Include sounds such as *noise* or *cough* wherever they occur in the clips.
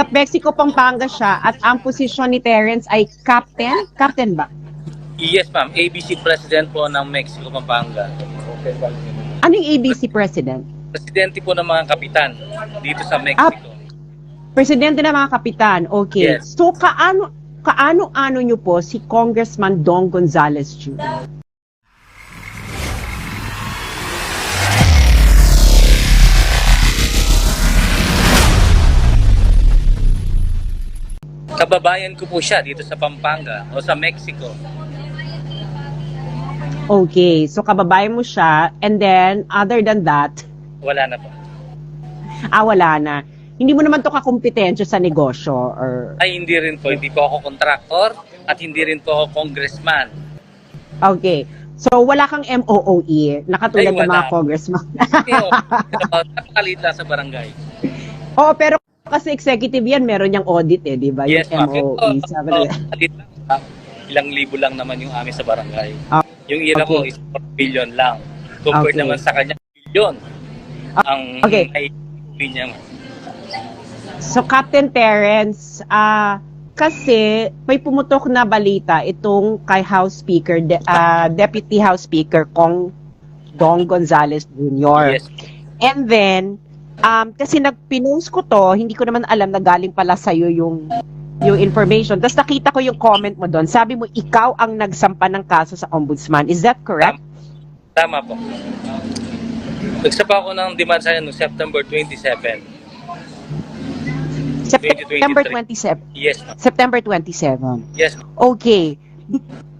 taga Mexico, Pampanga siya at ang posisyon ni Terence ay captain? Captain ba? Yes, ma'am. ABC President po ng Mexico, Pampanga. Anong ABC president? Presidente po ng mga kapitan dito sa Mexico. Presidente ng mga kapitan. Okay. Yes. So, kaano, kaano-ano nyo po si Congressman Don Gonzales Jr.? Kababayan ko po siya dito sa Pampanga o sa Mexico. Okay. So, kababayan mo siya. And then, other than that, Wala na po. ah, wala na. Hindi mo naman to kakumpetensya sa negosyo or... Ay, hindi rin po. Hindi po ako contractor at hindi rin po ako congressman. Okay. So, wala kang MOOE na katulad Ay, ng mga congressman. Pero, *laughs* napakaliit lang sa barangay. Oo, pero kasi executive yan, meron niyang audit eh, di ba? Yes, yung MOE. Oh, lang. Ah, Ilang libo lang naman yung amin sa barangay. Ah, yung ira ko okay. is 4 billion lang. Compared Okay. naman sa kanya, billion. Ah, Ang okay. ay niya. So, Captain Terence, ah, kasi may pumutok na balita itong kay House Speaker, de- ah, Deputy House Speaker Kong Dong Gonzales Jr. Yes. And then, um, kasi nagpinost ko to, hindi ko naman alam na galing pala sa'yo yung yung information. Tapos nakita ko yung comment mo doon. Sabi mo, ikaw ang nagsampa ng kaso sa ombudsman. Is that correct? Tama po. Nagsapa ako ng demand sa noong September 27. September 2023. 27. Yes. September 27. Yes. Okay.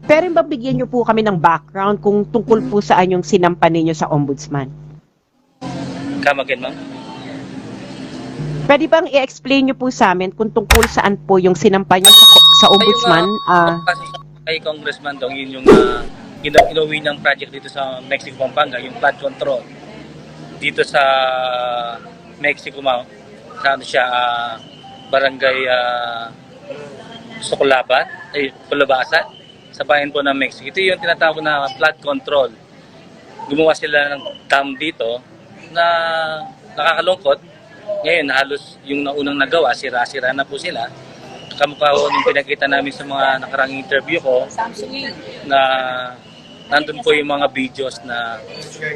Pero ba bigyan niyo po kami ng background kung tungkol po saan yung sinampa ninyo sa ombudsman? Come again, ma'am. Pwede bang i-explain niyo po sa amin kung tungkol saan po yung sinampa niyo sa, sa ombudsman? Ah, Kasi kay Congressman Dong, yun yung uh, ina- inuwi ng project dito sa Mexico, Pampanga, yung flood control. Dito sa Mexico, ma'am. Sa ano siya, ah, barangay uh, Sukulaban, ay Kulabasan, sa bayan po ng Mexico. Ito yung tinatawag na flood control. Gumawa sila ng dam dito na nakakalungkot. Ngayon, halos yung naunang nagawa, sira-sira na po sila. Kamukha ko nung pinakita namin sa mga nakarang interview ko na nandun po yung mga videos na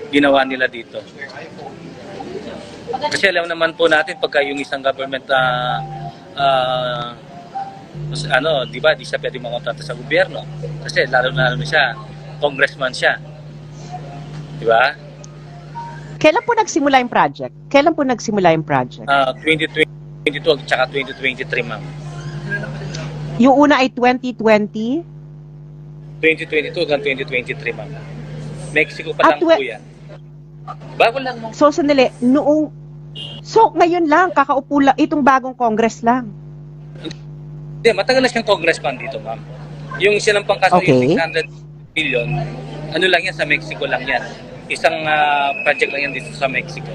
ginawa nila dito. Kasi alam naman po natin pagka yung isang government na mas- ano, di ba, di siya pwede mangontrata sa gobyerno. Kasi lalo na lalo na siya, congressman siya. Di ba? Kailan po nagsimula yung project? Kailan po nagsimula yung project? Ah, 2022 at saka 2023, ma'am. Yung una ay 2020? 2022 hanggang 2023, ma'am. Mexico pa Ah, lang po yan. Bago lang, ma'am. So, sandali, noong... So, ngayon lang, kakaupo lang, itong bagong Congress lang. Hindi, matagal na siyang congressman dito, ma'am. Yung sinampang kaso Okay. yung 600 billion, ano lang yan, sa Mexico lang yan. Isang ah, project lang yan dito sa Mexico.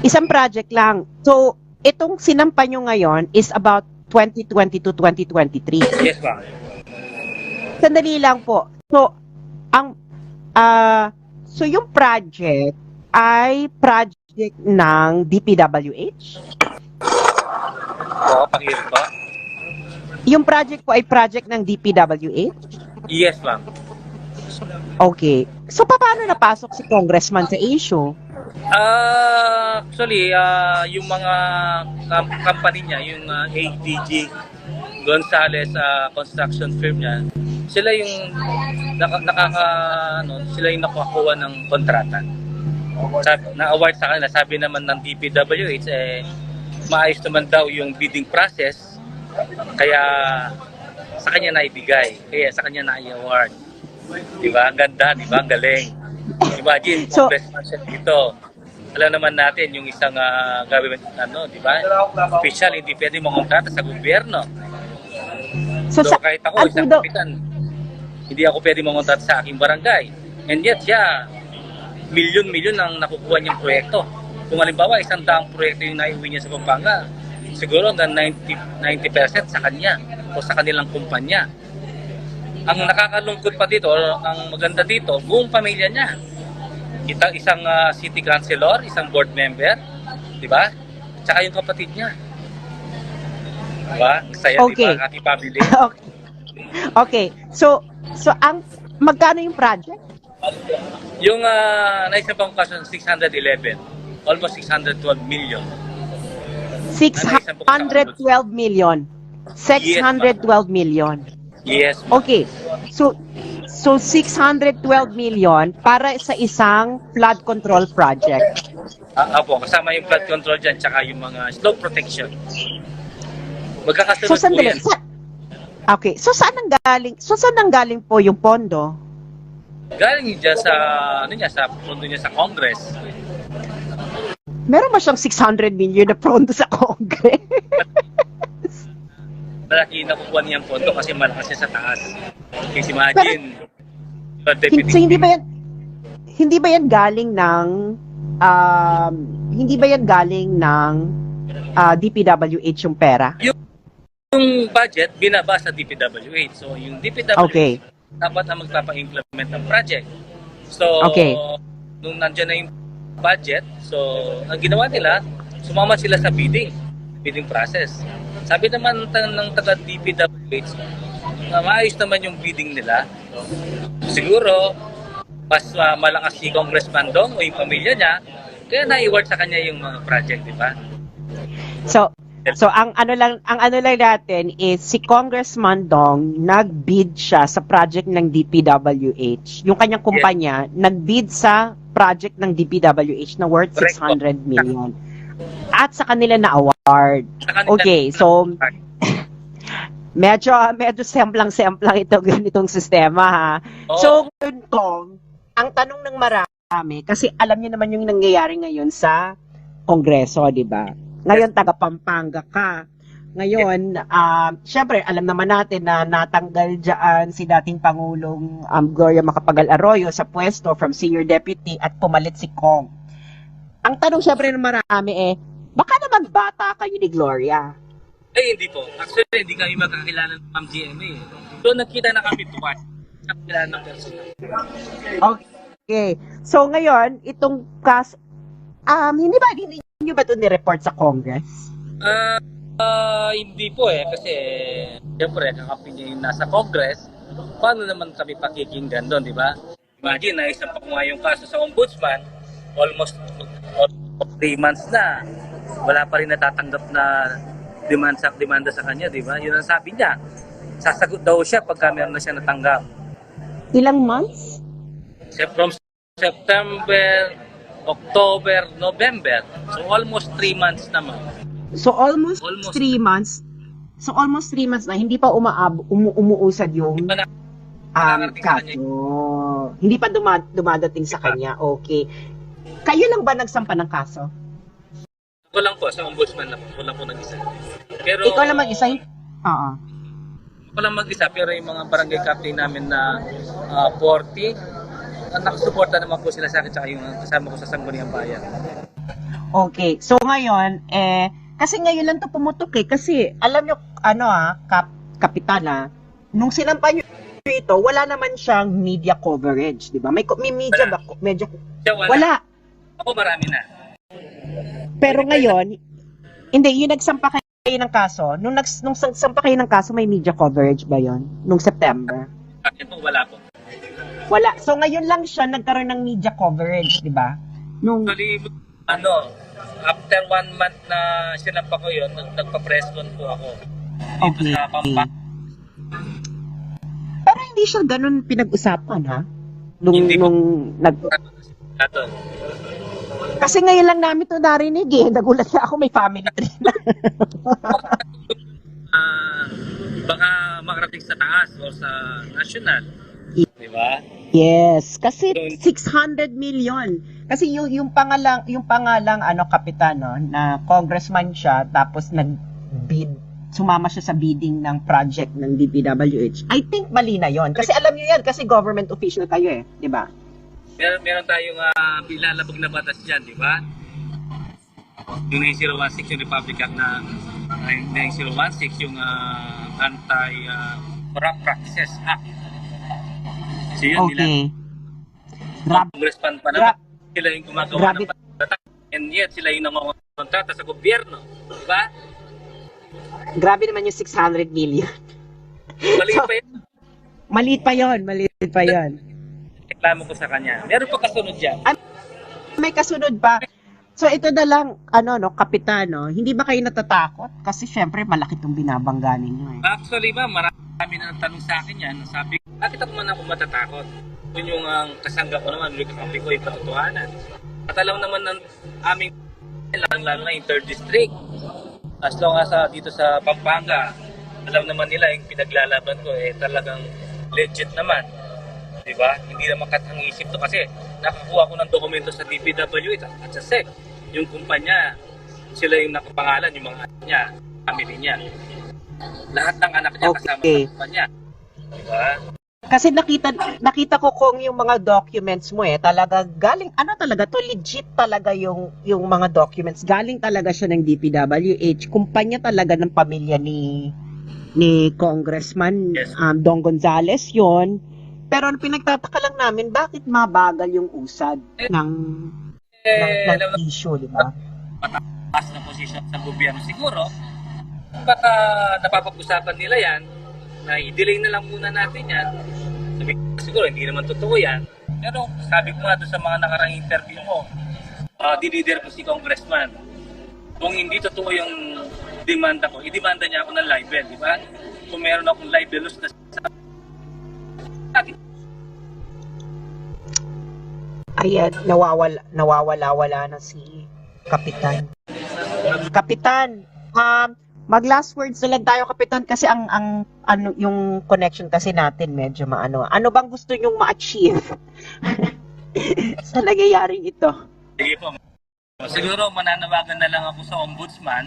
Isang project lang. So, itong sinampa nyo ngayon is about 2022-2023. Yes, ma'am. Sandali lang po. So, ang ah so yung project ay project ng DPWH. Oo, pakihirap ba? Yung project po ay project ng DPWH. Yes, ma'am. Okay. So paano napasok si congressman sa issue? Ah, actually, ah, yung mga kam- company niya, yung ah, ADG Gonzales ah, construction firm niya, sila yung naka, nakaka ano, sila yung nakakuha ng kontrata. Na-award sa kanila, sabi naman ng DPWH eh maayos naman daw yung bidding process kaya sa kanya na ibigay, kaya sa kanya na i-award. Di ba? Ang ganda, di ba? Ang galing. Imagine, So- congressman siya dito. Alam naman natin yung isang ah, government, ano, di ba? Official, hindi pwede mangontrata sa gobyerno. So, So, kahit ako, isang kapitan, hindi ako pwede mangontrata sa aking barangay. And yet, siya, milyon-milyon ang nakukuha niyang proyekto. Kung halimbawa, isang daang proyekto yung naiuwi niya sa Pampanga, siguro hanggang 90, 90% sa kanya o sa kanilang kumpanya. Ang nakakalungkot pa dito, ang maganda dito, buong pamilya niya. Ita, isang ah, city councilor, isang board member, di ba? Tsaka yung kapatid niya. Diba? Saya, Okay. diba? Ang ating family. *laughs* okay. Okay. So, so ang magkano yung project? Yung uh, naisip pang kaso 611, almost 612 million. 612 million. 612 million. Yes. Okay. So so 612 million para sa isang flood control project. Ah, apo, kasama yung flood control dyan, tsaka yung mga slope protection. Magkakasunod So po yan. Sa, okay. So saan ang galing? So saan ang galing po yung pondo? Galing dyan sa, ano niya, sa pundo niya sa Congress. Meron ba siyang 600 million na pondo sa Congress? *laughs* Malaki nakukuha niyang pondo kasi malakas siya sa taas. Kasi imagine, deputy, so hindi ba yan hindi ba yan galing ng um, hindi ba yan galing ng ah, DPWH yung pera? yung budget, binaba sa DPWH. So, yung DPWH, Okay. dapat na magpapa-implement ng project. So, Okay. nung nandiyan na yung budget, so, ang ginawa nila, sumama sila sa bidding, bidding process. Sabi naman ng taga DPWH, na maayos naman yung bidding nila. Siguro, mas ah, malakas si Congressman Dong o yung pamilya niya, kaya na-award sa kanya yung mga project, di ba? So so ang ano lang ang ano lang natin is si Congressman Dong nagbid siya sa project ng DPWH. Yung kanyang kumpanya nagbid sa project ng DPWH na worth Correct po. 600 million. At sa kanila na award. Kanila- Okay, so *laughs* medyo medyo semplang-semplang ito ganitong sistema ha. Oo. So, ngayon, Tong, ang tanong ng marami, kasi alam niyo naman yung nangyayari ngayon sa Kongreso, di ba? Ngayon, taga Pampanga ka. Ngayon, um, syempre, alam naman natin na natanggal dyan si dating Pangulong um, Gloria Macapagal Arroyo sa pwesto from senior deputy at pumalit si Kong. Ang tanong syempre ng marami eh, baka naman bata kayo ni Gloria. Eh, hindi po. Actually, hindi kami magkakilala ng Ma'am GMA. eh. So, nagkita na kami twice. Nakakilala ng personal. Okay. So ngayon, itong kas um hindi ba hindi niyo ba ito ni-report sa Congress? Ah, ah, hindi po eh. Kasi, siyempre, kakampi niya yung nasa Congress. Paano naman kami pakikinggan doon, di ba? Imagine, naisang pa ko nga yung kaso sa ombudsman. Almost, almost three months na. Wala pa rin natatanggap na demand sa, demanda sa kanya, di ba? Yun ang sabi niya. Sasagot daw siya pagka meron na siya natanggap. Ilang months? From September, October, November. So almost three months naman. So almost, Almost. three months. So almost three months na hindi pa umaab umu, umuusad yung na- um, kaso. Hindi pa duma- dumadating sa kanya. Okay. Kayo lang ba nagsampa ng kaso? Ako lang po, sa ombudsman lang po. Ako lang po nag-isa. Pero, Ikaw lang mag-isa? Oo. Ako lang mag-isa, pero yung mga barangay captain namin na ah, 40, uh, nakasuporta naman po sila sa akin tsaka yung kasama ko sa Sangguniang Bayan. Okay. So ngayon, eh, kasi ngayon lang to pumutok eh. Kasi alam nyo, ano ah, kap, kapitana, nung sinampa nyo ito, wala naman siyang media coverage, di ba? May, may media ba? Medyo, wala. wala. Ako marami na. Pero ngayon, hindi, yung nagsampa kayo ng kaso, nung, nags, nung nagsampa kayo ng kaso, may media coverage ba yon Nung September? Po, wala po. Wala. So ngayon lang siya nagkaroon ng media coverage, di ba? Nung, Actually, ano, after one month na sinampa ko yun, nag- nagpa-press con po ako. Dito Okay. sa Pampanga. pero hindi siya ganun pinag-usapan, ha? Nung, Hindi nung, nag, Ato. Kasi ngayon lang namin to narinig eh. Nagulat na ako, may family na. *laughs* Ah, baka makarating sa taas o sa national. Di ba? yes, kasi 600 million. Kasi yung, yung pangalang, yung pangalang ano, kapitan, no, na congressman siya, tapos nag-bid, sumama siya sa bidding ng project ng DPWH. I think mali na yon Kasi alam niyo yan, kasi government official kayo eh, di ba? Meron, meron tayong uh, bilalabag na batas dyan, di ba? Yung 9016, yung Republic Act na uh, 9016, yung uh, Anti-Corrupt Practices Act. So yun, nila, Okay. Grab, congressman pa naman, sila yung gumagawa grabe. ng batas. And yet, sila yung nangongontrata sa gobyerno. Di ba? Grabe naman yung 600 million. Mali So- pa yun. Maliit pa yon, maliit pa yon. Reklamo ko sa kanya. Meron pa kasunod yan. May kasunod pa. So ito na lang, ano no, kapitan, no? Hindi ba kayo natatakot? Kasi syempre malaki tong binabangga ninyo eh. Actually, ma'am, marami na nagtanong sa akin yan. Sabi, bakit ako man ako matatakot? Yun yung ang kasangga ko naman, yung kakampi ko, yung katotohanan. At alam naman ng aming lalo lalo na yung third district. As long as ah, dito sa Pampanga, alam naman nila yung pinaglalaban ko eh talagang legit naman. Di ba? Hindi katang isip to kasi nakakuha ko ng dokumento sa DPWH at sa SEC. Yung kumpanya, sila yung nakapangalan, yung mga anak niya, family niya. Lahat ng anak niya kasama Okay. sa kumpanya. Di ba? Kasi nakita nakita ko kung yung mga documents mo eh, talaga galing ano talaga to legit talaga yung yung mga documents. Galing talaga siya ng DPWH. Kumpanya talaga ng pamilya ni ni Congressman Yes. um, Don Gonzales yon. Pero ang pinagtataka lang namin, bakit mabagal yung usad ng, ng, Eh, alam ng issue, di ba? taas na posisyon sa gobyerno siguro, baka napapag-usapan nila yan, na i-delay na lang muna natin yan. Sabi siguro hindi naman totoo yan. Pero sabi ko nga doon sa mga nakarang interview ko, uh, dinider ko si congressman. Kung hindi totoo yung demanda ko, i-demanda niya ako ng libel, di ba? Kung meron akong libelous na sa Ayan, nawawala, nawawala-wala na si Kapitan. Kapitan, um, mag last words na lang tayo, Kapitan, kasi ang, ang, ano, yung connection kasi natin medyo maano. Ano bang gusto nyong ma-achieve *laughs* sa nangyayaring ito? Sige po. Siguro mananawagan na lang ako sa ombudsman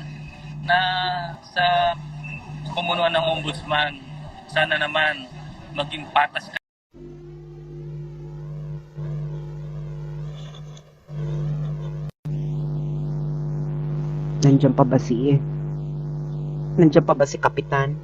na sa pamunuan ng ombudsman, sana naman maging patas ka. Nandiyan pa ba si, nandiyan pa ba si Kapitan?